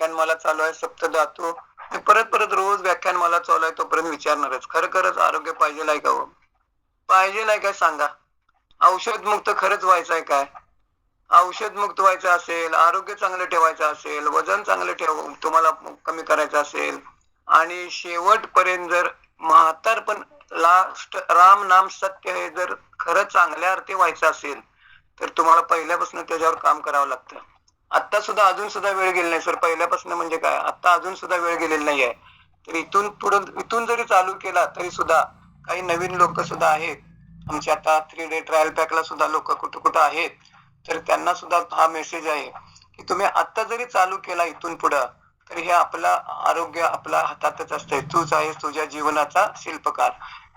व्याख्यानमाला चालू आहे सप्तधातू मी परत परत रोज व्याख्यानमाला चालू आहे तोपर्यंत विचारणारच. खरं खरंच आरोग्य पाहिजे आहे का हो? पाहिजे आहे काय सांगा? औषध मुक्त खरंच व्हायचं आहे काय? औषध मुक्त व्हायचं असेल आरोग्य चांगलं ठेवायचं असेल वजन चांगलं ठेव तुम्हाला कमी करायचं असेल आणि शेवटपर्यंत जर म्हातार पण लास्ट राम नाम सत्य हे जर खरं चांगल्या अर्थी व्हायचं असेल तर तुम्हाला पहिल्यापासून त्याच्यावर काम करावं लागतं. आता सुद्धा अजून सुद्धा वेळ गेली नाही सर. पहिल्यापासून म्हणजे काय? आता अजून सुद्धा वेळ गेलेली नाही आहे तर इथून पुढं इथून जरी चालू केला तरी सुद्धा काही नवीन लोक सुद्धा आहेत. आमच्या आता थ्री डे ट्रायल पॅकला सुद्धा लोक कुठं कुठं आहेत. तर त्यांना सुद्धा हा मेसेज आहे की तुम्ही आता जरी चालू केला इथून पुढं तर हे आपला आरोग्य आपल्या हातातच असतंय. तूच आहेस तुझ्या जीवनाचा शिल्पकार.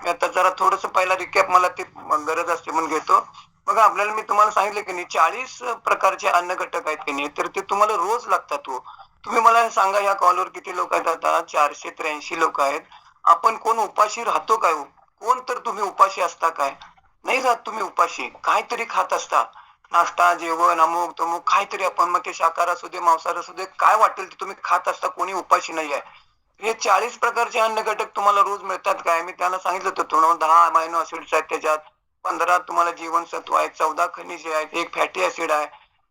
मी आता जरा थोडस पहिला रिकॅप मला ती गरज असते म्हणून घेतो. बघा आपल्याला मी तुम्हाला सांगितलं की नाही चाळीस प्रकारचे अन्न घटक आहेत की नाही तर ते तुम्हाला रोज लागतात हो. तुम्ही मला सांगा या कॉलवर किती लोक आहेत आता? चारशे त्र्याऐंशी लोक आहेत. आपण कोण उपाशी राहतो काय हो? कोण तर तुम्ही उपाशी असता काय? नाही राहत तुम्ही उपाशी. काहीतरी खात असता. नाश्ता जेवण अमुक तमुक काहीतरी आपण मग ते शाकाहार असू दे मांसाहार असू दे काय वाटेल ते तुम्ही खात असता कोणी उपाशी नाही आहे. हे चाळीस प्रकारचे अन्न घटक तुम्हाला रोज मिळतात काय? मी त्यांना सांगितलं होतं तुम्हाला दहा अमायनो ऍसिड्स आहेत त्याच्यात. पंधरा तुम्हाला जीवनसत्व आहेत चौदा खनिजे आहेत एक फॅटी ऍसिड आहे.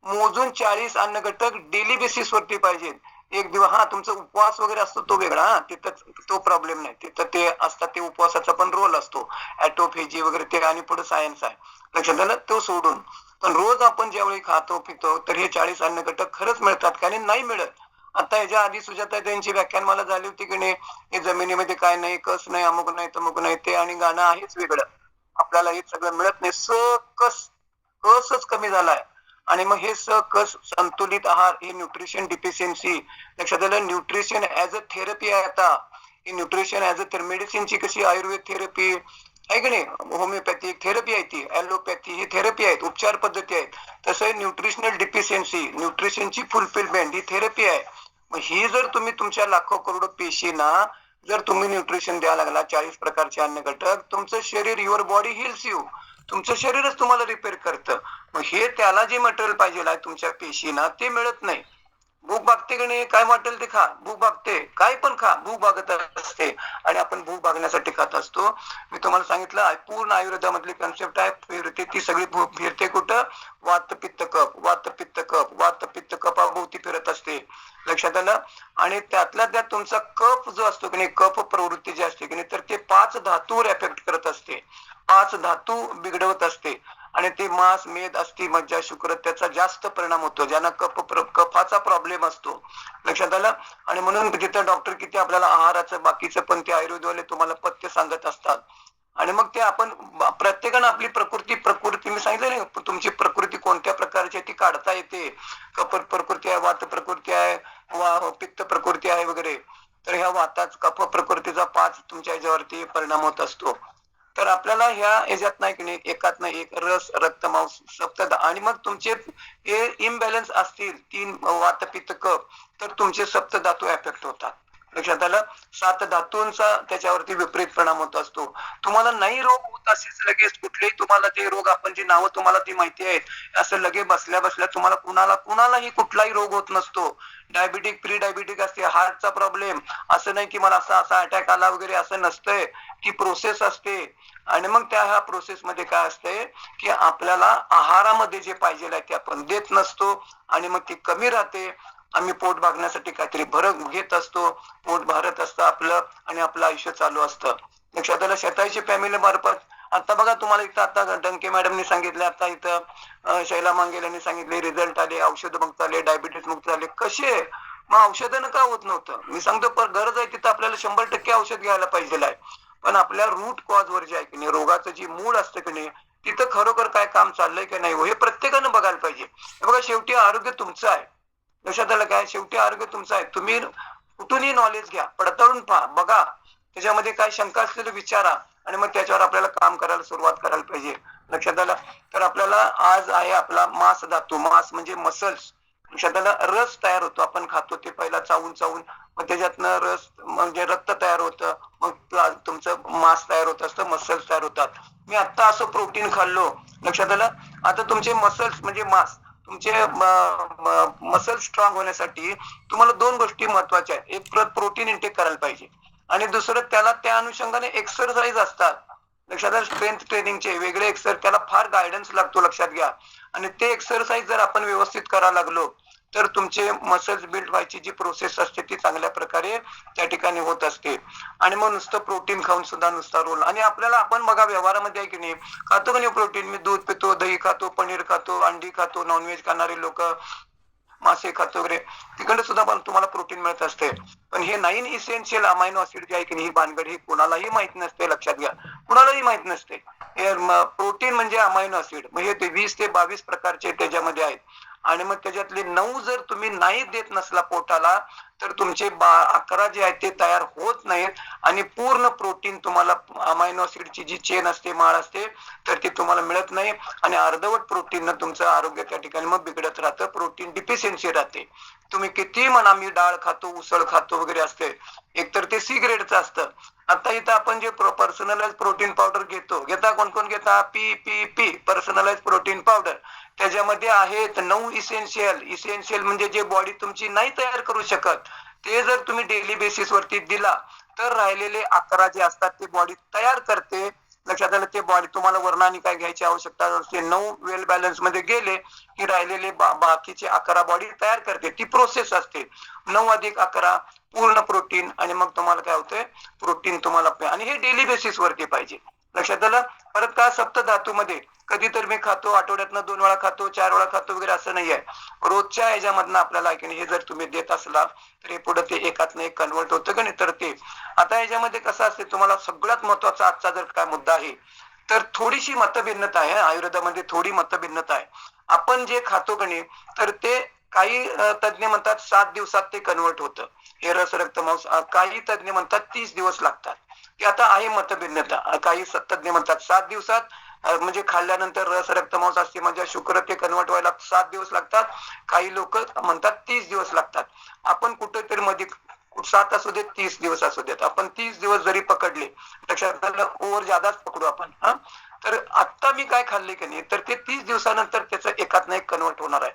मोजून चाळीस अन्न घटक डेली बेसिस वरती पाहिजेत. एक दिवस हा तुमचा उपवास वगैरे असतो तो वेगळा हा तिथं तो प्रॉब्लेम नाही. तिथं ते असतात ते उपवासाचा पण रोल असतो. ऍटोफेजी वगैरे ते आणि पुढे सायन्स आहे. लक्षात आलं? तो सोडून. पण रोज आपण ज्यावेळी खातो पितो तर हे चाळीस अन्न घटक खरंच मिळतात का? आणि नाही मिळत. आता याच्या आधी सुजाता त्यांची व्याख्यान मला झाली होती की नाही हे जमिनीमध्ये काय नाही कस नाही अमुक नाही तमुक नाही ते आणि गाणं आहेच वेगळं. आपल्याला हे सगळं मिळत नाही. सकस कसच कमी झालाय. आणि मग हे सकस संतुलित आहार हे न्यूट्रिशन डिफिशियन्सी लक्षात आलं न्यूट्रिशन ऍज अ थेरपी आहे आता. ही न्यूट्रिशन ऍज अ मेडिसिनची कशी आयुर्वेद थेरपी आहे की नाही? होमिओपॅथी थेरपी आहे ती. ॲलोपॅथी ही थेरपी आहेत. उपचार पद्धती आहेत. तसं न्यूट्रिशनल डिफिशियन्सी न्यूट्रिशनची फुलफिलमेंट ही थेरपी आहे. मग ही जर तुम्ही तुमच्या लाखो करोड पेशींना जर तुम्ही न्यूट्रिशन द्यायला लागला चाळीस प्रकारचे अन्न घटक तुमचं शरीर युअर बॉडी हिल्स यू तुमचं शरीरच तुम्हाला रिपेअर करतं. मग हे त्याला जे मटेरियल पाहिजे आहे तुमच्या पेशींना ते मिळत नाही. भूक भागते की नाही काय वाटेल ते खा. भूक भागते काय पण खा. भूक भागत असते. आणि आपण भूक भागण्यासाठी खात असतो. मी तुम्हाला सांगितलं आहे, पूर्ण आयुर्वेदामधली कन्सेप्ट आहे फिरते ती सगळी भूक फिरते कुठं? वात पित्त कप वात पित्त कप वात पित्त कपाभोवती फिरत असते. लक्षात आलं? आणि त्यातल्या त्यात तुमचा कफ जो असतो की नाही कप प्रवृत्ती जी असते की नाही तर ते पाच धातूवर एफेक्ट करत असते. पाच धातू बिघडवत असते. आणि ते मास मेद अस्थि मज्जा शुक्र त्याचा जास्त परिणाम होतो. ज्यांना कप कफाचा प्रॉब्लेम असतो. लक्षात आलं? आणि म्हणून तिथं डॉक्टर किती आपल्याला आहाराचं बाकीचं पण ते आयुर्वेदवाले तुम्हाला पथ्य सांगत असतात. आणि मग ते आपण प्रत्येकानं आपली प्रकृती प्रकृती मी सांगितलं नाही तुमची प्रकृती कोणत्या प्रकारची आहे ती काढता येते. कफ प्रकृती आहे वात प्रकृती आहे वा पित्त प्रकृती आहे वगैरे. तर ह्या वाताच कफ प्रकृतीचा पाच तुमच्या याच्यावरती परिणाम होत असतो. तर आपल्याला ह्या याच्यात नाही की नाही एकात नाही एक रस रक्तमांस सप्त आणि मग तुमचे हे इम्बॅलन्स असतील तीन वात पित्त तर तुमचे सप्त धातू एफेक्ट होतात. लक्षात आलं सात धातूंचा त्याच्यावरती विपरीत परिणाम होत असतो. तुम्हाला नाही रोग होत असेल लगेच कुठलेही तुम्हाला ते रोग आपण जी नावं तुम्हाला ती माहिती आहेत असं लगे बसल्या बसल्या तुम्हाला कुणाला कुणालाही कुठलाही रोग होत नसतो. डायबिटिक प्री डायबिटिक असते हार्टचा प्रॉब्लेम असं नाही की मला असा असा अटॅक आला वगैरे असं नसतंय की प्रोसेस असते. आणि मग त्या ह्या प्रोसेस मध्ये काय असते की आपल्याला आहारामध्ये जे पाहिजे आहे ते आपण देत नसतो आणि मग ती कमी राहते. आम्ही पोट भागण्यासाठी काहीतरी भरक घेत असतो. पोट भरत असतं आपलं आणि आपलं आयुष्य चालू असतं. लक्षात आलं? शेताची फॅमिली मार्फत. आता बघा तुम्हाला इथं आता डंके मॅडमनी सांगितलं आता इथं शैला मांगेल यांनी सांगितले रिझल्ट आले औषध मुक्त आले डायबिटीस मुक्त आले कसे? मग औषधानं का होत नव्हतं? मी सांगतो पर गरज आहे तिथं आपल्याला शंभर टक्के औषध घ्यायला पाहिजे आहे. पण आपल्या रूट कॉज वर जे आहे की नाही रोगाचं जी मूळ असतं की नाही तिथं खरोखर काय काम चाललंय की नाही हो हे प्रत्येकानं बघायला पाहिजे. बघा शेवटी आरोग्य तुमचं आहे. लक्षात आलं काय? शेवटी आरोग्य तुमचं आहे. तुम्ही कुठूनही नॉलेज घ्या पडताळून पहा बघा. त्याच्यामध्ये काय शंका असलेले विचारा आणि मग त्याच्यावर आपल्याला काम करायला सुरुवात करायला पाहिजे. लक्षात आलं? तर आपल्याला आज आहे आपला मांस धातू. मांस म्हणजे मसल्स लक्षात आलं? रस तयार होतो. आपण खातो ते पहिला चावून चावून. मग त्याच्यातनं रस म्हणजे रक्त तयार होतं. मग तुमचं मांस तयार होत असतं. मसल्स तयार होतात. मी आता असं प्रोटीन खाल्लो. लक्षात आलं? आता तुमचे मसल्स म्हणजे मांस. तुमचे मसल स्ट्रॉंग होण्यासाठी तुम्हाला दोन गोष्टी महत्त्वाच्या आहेत. एक प्रोटीन इंटेक करायला पाहिजे. आणि दुसरं त्याला त्या अनुषंगाने एक्सरसाइज असतात. लक्षात स्ट्रेंथ ट्रेनिंगचे वेगळे एक्सर त्याला फार गायडन्स लागतो लक्षात घ्या. आणि ते एक्सरसाइज जर आपण व्यवस्थित करायला लागलो तर तुमचे मसल्स बिल्ड व्हायची जी प्रोसेस असते ती चांगल्या प्रकारे त्या ठिकाणी होत असते. आणि मग नुसतं प्रोटीन खाऊन सुद्धा नुसता रोल आणि आपल्याला आपण बघा व्यवहारामध्ये आहे की नाही खातो का नाही प्रोटीन मी दूध पितो दही खातो पनीर खातो अंडी खातो नॉनव्हेज खाणारे लोक मासे खातो वगैरे तिकडे सुद्धा पण तुम्हाला प्रोटीन मिळत असते. पण हे नाईन इसेन्शियल अमायनो ऍसिड जे आहे की नाही, ही भानगड ही कोणालाही माहीत नसते लक्षात घ्या. कुणालाही माहीत नसते. प्रोटीन म्हणजे अमायनो ऍसिड म्हणजे ते वीस ते बावीस प्रकारचे त्याच्यामध्ये आहेत. आणि मग त्याच्यातले नऊ जर तुम्ही नाही देत नसला पोटाला तर तुमचे बा अकरा जे आहेत ते तयार होत नाहीत आणि पूर्ण प्रोटीन तुम्हाला अमायनो ऍसिडची जी चेन असते माळ असते तर ती तुम्हाला मिळत नाही. आणि अर्धवट प्रोटीन तुमचं आरोग्य त्या ठिकाणी मग बिघडत राहतं. प्रोटीन डिफिशियन्सी राहते. तुम्ही किती म्हणा मी डाळ खातो उसळ खातो वगैरे असते. एकतर ते सी ग्रेडचं असतं. आता इथं आपण जे पर्सनलाइज प्रोटीन पावडर घेतो घेता कोण कोण घेता? P P P personalise protein powder त्याच्यामध्ये आहेत नऊ इसेन्शियल इसेन्शियल म्हणजे जे बॉडी तुमची नाही तयार करू शकत ते जर तुम्ही डेली बेसिस वरती दिला तर राहिलेले अकरा जे असतात ते बॉडी तयार करते. लक्षात आलं ते बॉडी तुम्हाला वर्णाने काय घ्यायची आवश्यकता असते नऊ वेल बॅलन्समध्ये गेले की राहिलेले बा, बाकीचे अकरा बॉडी तयार करते. ती प्रोसेस असते. नऊ अधिक अकरा पूर्ण प्रोटीन आणि मग तुम्हाला काय होतंय? प्रोटीन तुम्हाला आणि हे डेली बेसिस वरती पाहिजे. लक्षात आलं? परत का सप्त धातूमध्ये? कधी तर मी खातो आठवड्यातनं दोन वेळा खातो चार वेळा खातो वगैरे असं नाहीये. रोजच्या ह्याच्यामधनं आपल्याला हे जर तुम्ही देत असला तर हे पुढे ते एकातन एक कन्वर्ट होतं का नाही? तर ते. आता याच्यामध्ये कसं असते तुम्हाला सगळ्यात महत्त्वाचा आजचा जर काय मुद्दा आहे तर थोडीशी मतभिन्नता आहे आयुर्वेदामध्ये थोडी मतभिन्नता आहे. आपण जे खातो का तर ते काही तज्ञ म्हणतात सात दिवसात ते कन्वर्ट होतं. हे रस रक्तमांस काही तज्ञ म्हणतात तीस दिवस लागतात. ते आता आहे मतभिन्नता. काही तज्ञ म्हणतात सात दिवसात म्हणजे खाल्ल्यानंतर रस रक्तमांस असते म्हणजे शुक्र ते कन्वर्ट व्हायला सात दिवस लागतात. काही लोक म्हणतात तीस दिवस लागतात. आपण कुठेतरी मध्ये सात असू देत तीस दिवस असू देत. आपण तीस दिवस जरी पकडले लक्षात ओव्हर जादाच पकडू आपण हा? तर आता मी काय खाल्ले की नाही? तर ते तीस दिवसानंतर त्याचं एकात एक कन्वर्ट होणार आहे.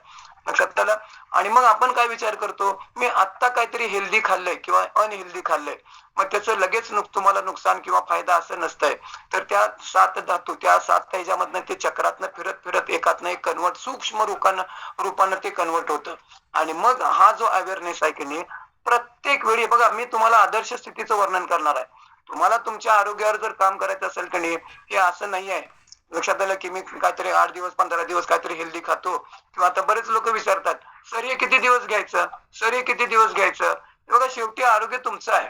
लक्षात आलं? आणि मग आपण काय विचार करतो? मी आत्ता काहीतरी हेल्दी खाल्लंय किंवा अनहेल्दी खाल्लंय. मग त्याचं लगेच नुक तुम्हाला नुकसान किंवा फायदा असं नसतंय. तर त्या सात धातू त्या सात ह्याच्यामधनं ते चक्रातनं फिरत फिरत एकातनं एक कन्वर्ट सूक्ष्म रूपानं रूपानं ते कन्वर्ट होतं. आणि मग हा जो अवेअरनेस आहे की नाही प्रत्येक वेळी बघा मी तुम्हाला आदर्श स्थितीचं वर्णन करणार आहे. तुम्हाला तुमच्या आरोग्यावर जर काम करायचं असेल की नाही हे असं नाही आहे. लक्षात आलं की मी काहीतरी आठ दिवस पंधरा दिवस काहीतरी हेल्दी खातो. किंवा आता बरेच लोक विचारतात सर हे किती दिवस घ्यायचं? सर हे किती दिवस घ्यायचं? बघा शेवटी आरोग्य तुमचं आहे.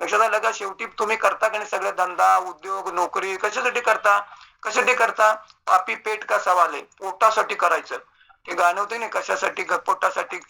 लक्षात आलं का? शेवटी तुम्ही करता का नाही? सगळे धंदा उद्योग नोकरी कशासाठी करता? कशासाठी करता? पापी पेट का सवाल? आहे पोटासाठी करायचं. ते गाणं होते ना कशासाठी पोटासाठी.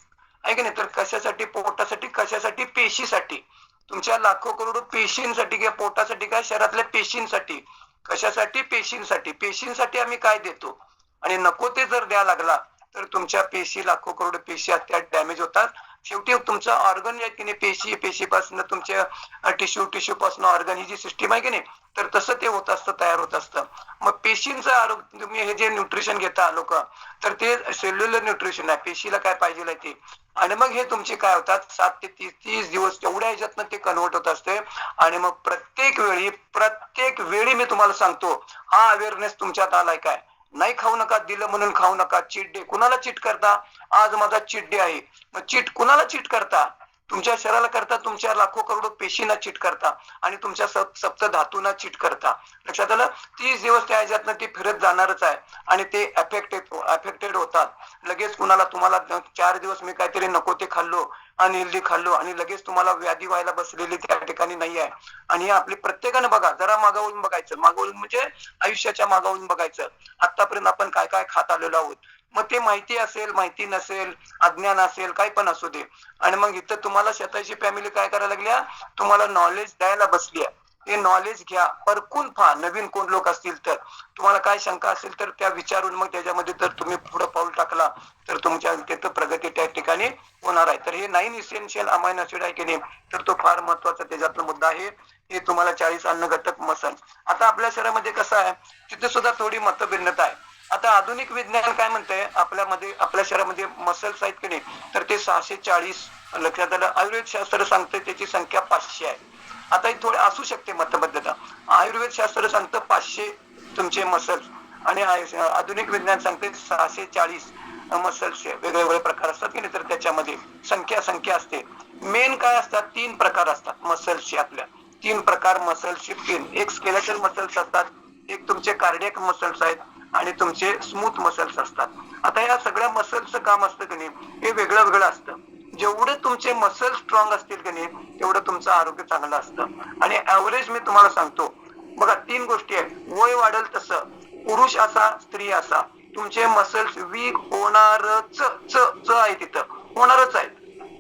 ऐक नाही? तर कशासाठी पोटासाठी कशासाठी? पेशीसाठी. तुमच्या लाखो करोड पेशींसाठी किंवा पोटासाठी काय शहरातल्या पेशींसाठी. कशासाठी? पेशींसाठी. पेशींसाठी आम्ही काय देतो? आणि नको ते जर द्या लागला तर तुमच्या पेशी लाखो करोड पेशी त्या डॅमेज होतात. शेवटी तुमचं ऑर्गन आहे की नाही पेशी पेशीपासून तुमच्या टिश्यू टिश्यू पासून ऑर्गन ही जी सिस्टीम आहे की नाही तर तसं ते होत असतं तयार होत असतं. मग पेशींचं आरोग्य तुम्ही हे जे न्यूट्रिशन घेता लोक तर ते सेल्युलर न्यूट्रिशन आहे पेशीला काय पाहिजे ते. आणि मग हे तुमचे काय होतात सात ते तीस तीस दिवस तेवढ्या ह्याच्यातनं ते कन्वर्ट होत असते. आणि मग प्रत्येक वेळी प्रत्येक वेळी मी तुम्हाला सांगतो हा अवेअरनेस तुमच्यात आलाय काय? नाही खाऊ नका दिलं म्हणून खाऊ नका चीट डे कुणाला चीट करता? आज माझा चीट डे आहे. मग चीट कुणाला चीट करता? तुमच्या शरीराला करता तुमच्या लाखो करोड पेशींना चिट करता आणि तुमच्या सप्त धातूंना चिट करता. लक्षात आलं? तीस दिवस त्या ह्याच्यातनं ते फिरत जाणारच आहे आणि ते अफेक्टेड अफेक्टेड होतात. लगेच कुणाला तुम्हाला चार दिवस मी काहीतरी नको ते खाल्लो अनहेल्दी खाल्लो आणि लगेच तुम्हाला व्याधी व्हायला बसलेली त्या ठिकाणी नाही आहे. आणि आपली प्रत्येकानं बघा जरा मागावून बघायचं. मागावून म्हणजे आयुष्याच्या मागावून बघायचं. आतापर्यंत आपण काय काय खात आलेलो आहोत? मग ते माहिती असेल माहिती नसेल अज्ञान असेल काय पण असू दे. आणि मग इथं तुम्हाला स्वतःची फॅमिली काय करायला लागल्या तुम्हाला नॉलेज द्यायला बसली आहे. हे नॉलेज घ्या. परकून पहा. नवीन कोण लोक असतील तर. तुम्हाला काय शंका असेल तर त्या विचारून मग त्याच्यामध्ये जर तुम्ही पुढे पाऊल टाकला तर तुमच्या तिथं प्रगती त्या ठिकाणी होणार आहे. तर हे नाईन इसेन्शियल अमायन ऍसिड आहे की नाही तर तो फार महत्त्वाचा त्याच्यातला मुद्दा आहे. हे तुम्हाला चाळीस अन्न घटक मसल आता आपल्या शहरामध्ये कसं आहे तिथे सुद्धा थोडी मतभिन्नता आहे. आता आधुनिक विज्ञान काय म्हणतंय आपल्यामध्ये आपल्या शहरामध्ये मसल्स आहेत की नाही तर ते सहाशे चाळीस लक्षात आलं. आयुर्वेद शास्त्र सांगतंय त्याची संख्या पाचशे आहे. आता हे थोडी असू शकते मतबद्धता. आयुर्वेद शास्त्र सांगतं पाचशे तुमचे मसल्स आणि आधुनिक विज्ञान सांगते सहाशे चाळीस मसल्सचे वेगळे वेगळे प्रकार असतात की नाही तर त्याच्यामध्ये संख्या संख्या असते. मेन काय असतात? तीन प्रकार असतात मसल्सचे आपल्या. तीन प्रकार मसल्सचे तीन एक स्केलेटल मसल्स असतात एक तुमचे कार्डियक मसल्स आहेत आणि तुमचे स्मूथ मसल्स असतात. आता या सगळ्या मसल्सचं काम असतं की नाही? हे वेगळं वेगळं असतं. जेवढे तुमचे मसल स्ट्रॉंग असतील की नाही तेवढं तुमचं आरोग्य चांगलं असतं. आणि ऍव्हरेज मी तुम्हाला सांगतो बघा तीन गोष्टी आहेत. वय वाढेल तसं पुरुष असा स्त्री असा. तुमचे मसल्स वीक होणारच च च आहे तिथं. होणारच आहेत.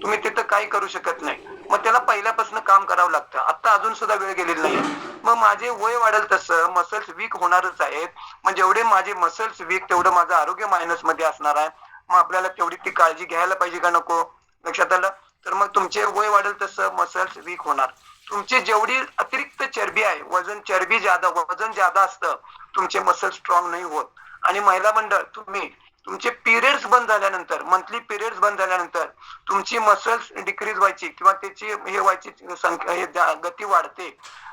तुम्ही तिथं काही करू शकत नाही. मग त्याला पहिल्यापासून काम करावं लागतं. आता अजून सुद्धा वेळ गेलेली नाही मग माझे वय वाढेल तसं मसल्स वीक होणारच आहेत. मग जेवढे माझे मसल्स वीक तेवढं माझं आरोग्य मायनसमध्ये असणार आहे. मग आपल्याला तेवढी ती काळजी घ्यायला पाहिजे का नको? लक्षात आलं? तर मग तुमचे वय वाढेल तसं मसल्स वीक होणार. तुमची जेवढी अतिरिक्त चरबी आहे वजन चरबी जादा वजन जादा असतं तुमचे मसल स्ट्रॉंग नाही होत. आणि महिला मंडळ तुम्ही तुमचे पिरियड्स बंद झाल्यानंतर मंथली पिरियड्स बंद झाल्यानंतर तुमची मसल्स डिक्रीज व्हायची किंवा त्याची हे व्हायची संख्या हे गती वाढते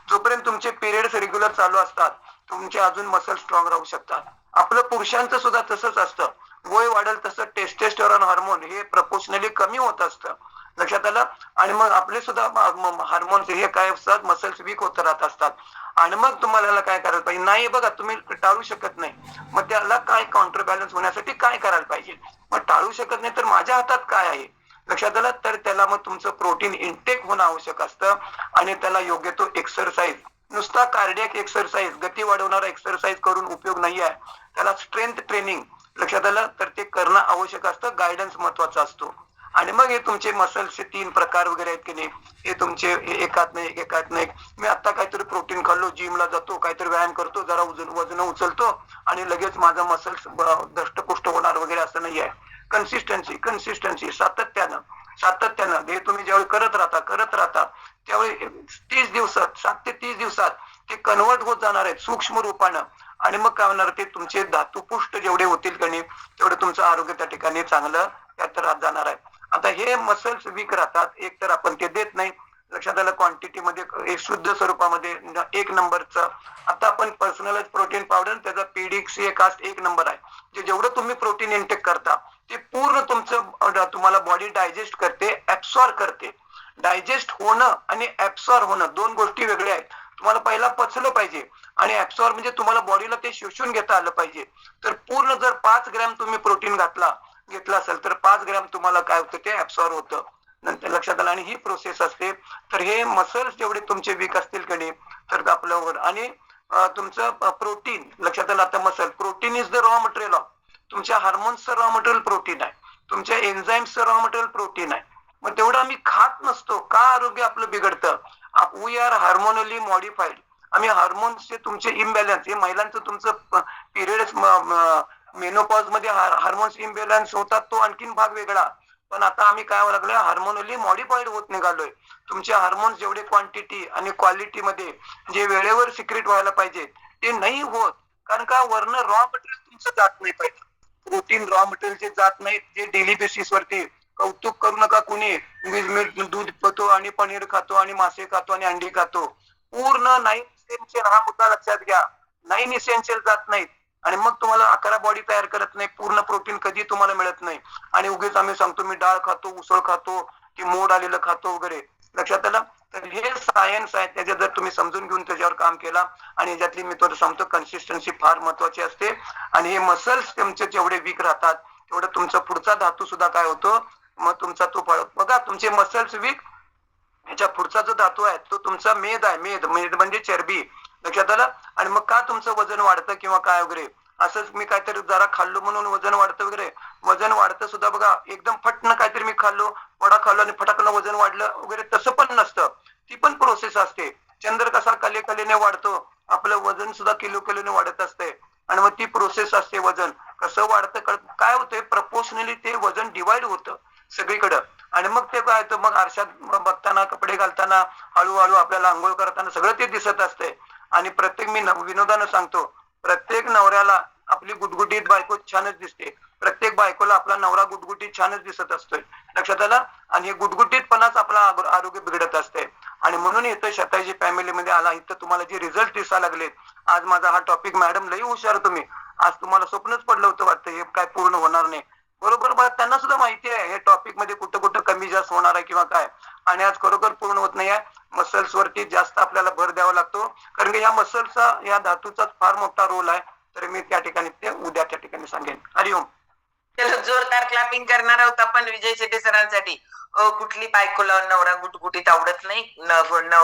जोपर्यंत तुमचे पिरियड्स रेग्युलर चालू असतात तुमचे अजून मसल स्ट्रॉंग राहू शकतात. आपलं पुरुषांचं सुद्धा तसंच असतं. वय वाढेल तसं टेस्टेस्टोरॉन हार्मोन हे प्रपोशनली कमी होत असतं. लक्षात आलं? आणि मग आपले सुद्धा हार्मोन्स हे काय असतात? मसल्स वीक होत राहत असतात. आणि मग तुम्हाला काय करायला पाहिजे? नाही बघा तुम्ही टाळू शकत नाही. मग त्याला काय काउंटर बॅलन्स होण्यासाठी काय करायला पाहिजे? मग टाळू शकत नाही तर माझ्या हातात काय आहे? लक्षात आलं? तर त्याला मग तुमचं प्रोटीन इनटेक होणं आवश्यक असतं. आणि त्याला योग्य तो एक्सरसाइज नुसता कार्डियक एक्सरसाइज गती वाढवणारा एक्सरसाइज करून उपयोग नाही आहे त्याला स्ट्रेंथ ट्रेनिंग लक्षात आलं तर ते करणं आवश्यक असतं गायडन्स महत्त्वाचा असतो. आणि मग हे तुमचे मसल्सचे तीन प्रकार वगैरे आहेत की नाही हे तुमचे एकात नाही एक एकात नाही. मी आता काहीतरी प्रोटीन खाल्लो जिमला जातो काहीतरी व्यायाम करतो जरा वजन वजन उचलतो आणि लगेच माझा मसल्स दष्टपुष्ट होणार वगैरे असं नाही आहे कन्सिस्टन्सी कन्सिस्टन्सी सातत्यानं सातत्यानं. हे तुम्ही ज्यावेळी करत राहता करत राहता त्यावेळी तीस दिवसात सात ते तीस दिवसात ते कन्वर्ट होत जाणार आहेत सूक्ष्म रूपानं. आणि मग काय होणार ते तुमचे धातुपुष्ट जेवढे होतील कणी तेवढं तुमचं आरोग्य त्या ठिकाणी चांगलं त्यात राहत जाणार आहे. आता हे मसल्स वीक राहतात एक तर आपण ते देत नाही. लक्षात आलं क्वांटिटी मध्ये शुद्ध स्वरूपामध्ये एक नंबरचं. आता आपण पर्सनलाइज प्रोटीन पावडर त्याचा पीडीसी कास्ट एक नंबर आहे. जे जेवढं तुम्ही प्रोटीन इंटेक करता ते पूर्ण तुमचं तुम्हाला बॉडी डायजेस्ट करते ऍब्सॉर्ब करते. डायजेस्ट होणं आणि ऍब्सॉर्ब होणं दोन गोष्टी वेगळ्या आहेत. तुम्हाला पहिला पचलं पाहिजे. आणि ऍप्सॉर म्हणजे तुम्हाला बॉडीला ते शोषून घेता आलं पाहिजे. तर पूर्ण जर पाच ग्रॅम तुम्ही प्रोटीन घातला घेतला असेल तर पाच ग्रॅम तुम्हाला काय होतं ते ऍप्सॉर होतं. नंतर लक्षात आलं आणि ही प्रोसेस असते. तर हे मसल्स जेवढे तुमचे वीक असतील कधी तर आपल्यावर. आणि तुमचं प्रोटीन लक्षात आलं आता muscle protein is the raw material of तुमच्या हार्मोन्सचं रॉ मटेरियल प्रोटीन आहे. तुमच्या एन्झाईम्सचं रॉ मटेरियल प्रोटीन आहे. मग तेवढं आम्ही खात नसतो. का आरोग्य आपलं बिघडतं? वी आर हार्मोनली मॉडिफाईड आम्ही हार्मोन्सचे तुमचे इम्बॅलन्स हे महिलांचं तुमचं पिरियड मेनोपॉजमध्ये हार्मोन्स इम्बॅलन्स होतात तो आणखीन भाग वेगळा. पण आता आम्ही काय लागलोय हार्मोनली मॉडिफाईड होत निघालोय. तुमचे हार्मोन्स जेवढे क्वांटिटी आणि क्वालिटी मध्ये जे वेळेवर सिक्रेट व्हायला पाहिजे ते नाही होत. कारण का वरनं रॉ मटेरियल तुमचं जात नाही पाहिजे. प्रोटीन रॉ मटेरियल जे जात नाहीत जे डेली बेसिस वरती कौतुक करू नका कुणी. वीज मी दूध पितो आणि पनीर खातो आणि मासे खातो आणि अंडी खातो. पूर्ण नाईन इसेन्शियल हा मुद्दा लक्षात घ्या. नाईन इसेन्शियल जात नाहीत. आणि मग तुम्हाला अकरा बॉडी तयार करत नाही पूर्ण प्रोटीन कधी तुम्हाला मिळत नाही. आणि उगीच आम्ही सांगतो मी डाळ खातो उसळ खातो की मोड आलेलं खातो वगैरे. लक्षात आलं? तर हे सायन्स आहे. त्याच्यात जर तुम्ही समजून घेऊन त्याच्यावर काम केला आणि याच्यातली मी तुला सांगतो कन्सिस्टन्सी फार महत्वाची असते. आणि हे मसल्स तुमचे जेवढे वीक राहतात तेवढं तुमचा पुढचा धातू सुद्धा काय होतो? मग तुमचा तो फळ बघा तुमचे मसल्स वीक ह्याच्या पुढचा जो धातू आहे तो तुमचा मेद आहे मेद मेद म्हणजे चरबी. लक्षात आलं? आणि मग का तुमचं वजन वाढतं किंवा काय वगैरे? असंच मी काहीतरी जरा खाल्लो म्हणून वजन वाढतं वगैरे. वजन वाढतं सुद्धा बघा एकदम फटनं काहीतरी मी खाल्लो वडा खाल्लो आणि फटाकनं वजन वाढलं वगैरे तसं पण नसतं. ती पण प्रोसेस असते. चंद्र कसा कले कलेने वाढतो आपलं वजन सुद्धा किलो किलोने वाढत असते. आणि मग ती प्रोसेस असते वजन. कसं वाढतं काय होतंय प्रपोशनली ते वजन डिवाइड होतं. सगळीकडं. आणि मग ते काय तर मग आरशात बघताना कपडे घालताना हळूहळू आपल्याला आंघोळ करताना सगळं ते दिसत असते. आणि प्रत्येक मी विनोदानं सांगतो प्रत्येक नवऱ्याला आपली गुटगुटीत बायको छानच दिसते. प्रत्येक बायकोला आपला नवरा गुटगुटीत छानच दिसत असतोय. लक्षात आलं? आणि हे गुटगुटीतपणाच आपला आरोग्य बिघडत असते. आणि म्हणून इथं शताजी फॅमिलीमध्ये आला इथं तुम्हाला जे रिझल्ट दिसायला लागले आज माझा हा टॉपिक मॅडम लई हुशार तुम्ही. आज तुम्हाला स्वप्नच पडलं होतं वाटतं हे काय पूर्ण होणार नाही. बरोबर मला त्यांना सुद्धा माहिती आहे हे टॉपिकमध्ये कुठं कुठं कमी जास्त होणार आहे किंवा काय. आणि आज खरोखर पूर्ण होत नाही आहे मसल्स वरती जास्त आपल्याला भर द्यावा लागतो. कारण की या मसल्सचा या धातूचा फार मोठा रोल आहे. तर मी त्या ठिकाणी ते उद्या त्या ठिकाणी सांगेन. हरिओम चलो जोरदार क्लॅपिंग करणार आहोत आपण विजय शेट्टी सरांसाठी. कुठली बायकोला नवरा गुटगुटीत आवडत नाही? न-